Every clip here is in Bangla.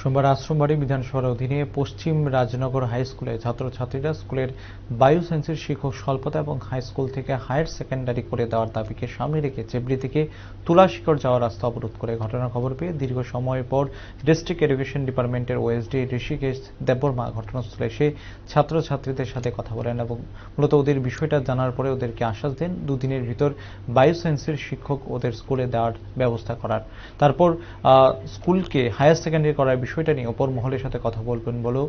সোমবার আশ্রমবাড়ি বিধানসভার অধীনে পশ্চিম রাজনগর হাই স্কুলে ছাত্রছাত্রীরা স্কুলের বায়ো সায়েন্সের শিক্ষক স্বল্পতা এবং হাই স্কুল থেকে হায়ার সেকেন্ডারি করে দেওয়ার দাবিকে সামনে রেখে চেবড়ি থেকে তুলাশিকর যাওয়ার রাস্তা অবরোধ করে। ঘটনার খবর পেয়ে দীর্ঘ সময় পর ডিস্ট্রিক্ট এডুকেশন ডিপার্টমেন্টের ওএসডি ঋষিকেশ দেববর্মা ঘটনাস্থলে এসে ছাত্রছাত্রীদের সাথে কথা বলেন এবং মূলত ওদের বিষয়টা জানার পরে ওদেরকে আশ্বাস দেন দুদিনের ভিতর বায়ো সায়েন্সের শিক্ষক ওদের স্কুলে দেওয়ার ব্যবস্থা করার। তারপর স্কুলকে হায়ার সেকেন্ডারি করার বিষয়টা নিয়ে ওপর মহলের সাথে কথা বলবেন বলেও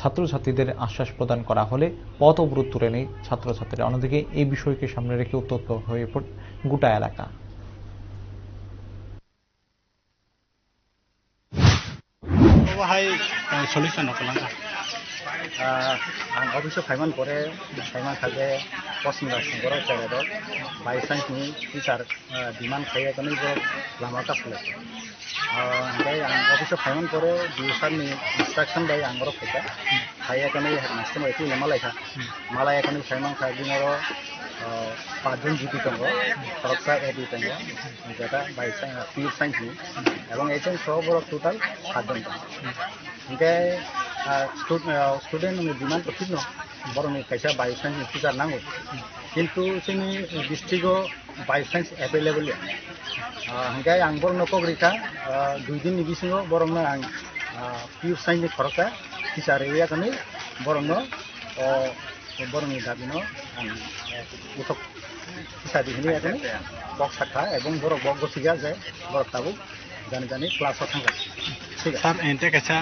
ছাত্রছাত্রীদের আশ্বাস প্রদান করা হলে পথ অবরোধ তুলে নেই ছাত্রছাত্রীরা। অন্যদিকে এই বিষয়কে সামনে রেখে উত্তপ্ত হয়ে গোটা এলাকা। ভাই সলিউশন आं अफिसाव फायमान करे फायमान खाजे पसंद आसन बर जायगा बाय साइन्सनि टिचार डिमान्ड खायो कनै बर लामा कासले ओमफ्राय आं अफिसाव फायमान करे बियो सारनि इन्सट्राकसन बाय आं बर फैसा खायो कनै हेडमास्टर बाय फैयो मालायखा मालाया कनै फायमान खायो दिन र পাঁচজন জিপি দঙ্গ সরকার এডি দঙ্গ যেটা বাই সাইন্স পিউর সাইন্স এবং এইজন সব টোটাল সাতজন দঙ্গ स्टुडेन्ट डिमान्ड तो थिग न बर'नि खायसेया बाय' साइन्सनि टिचार नांगौ खिन्थु जोंनि डिस्ट्रिक्टआव बाय' साइन्स एभेलेबल ओमफ्राय आं बर'नो कग्रिखा दुइ दिननि बिसिङाव बर'नो आं पिउर साइन्सनि खरसा टिचार एयाखौनो बर'नो बर'नि दाबिनो आं गथ' टिचार दिहुननायाखौनो बक्स थाखा এবং বড় বক গছিগা যায় বড় তাবুক জানি জানি ক্লাসও थांगोन ঠিক আছে सार एन्टे कायसा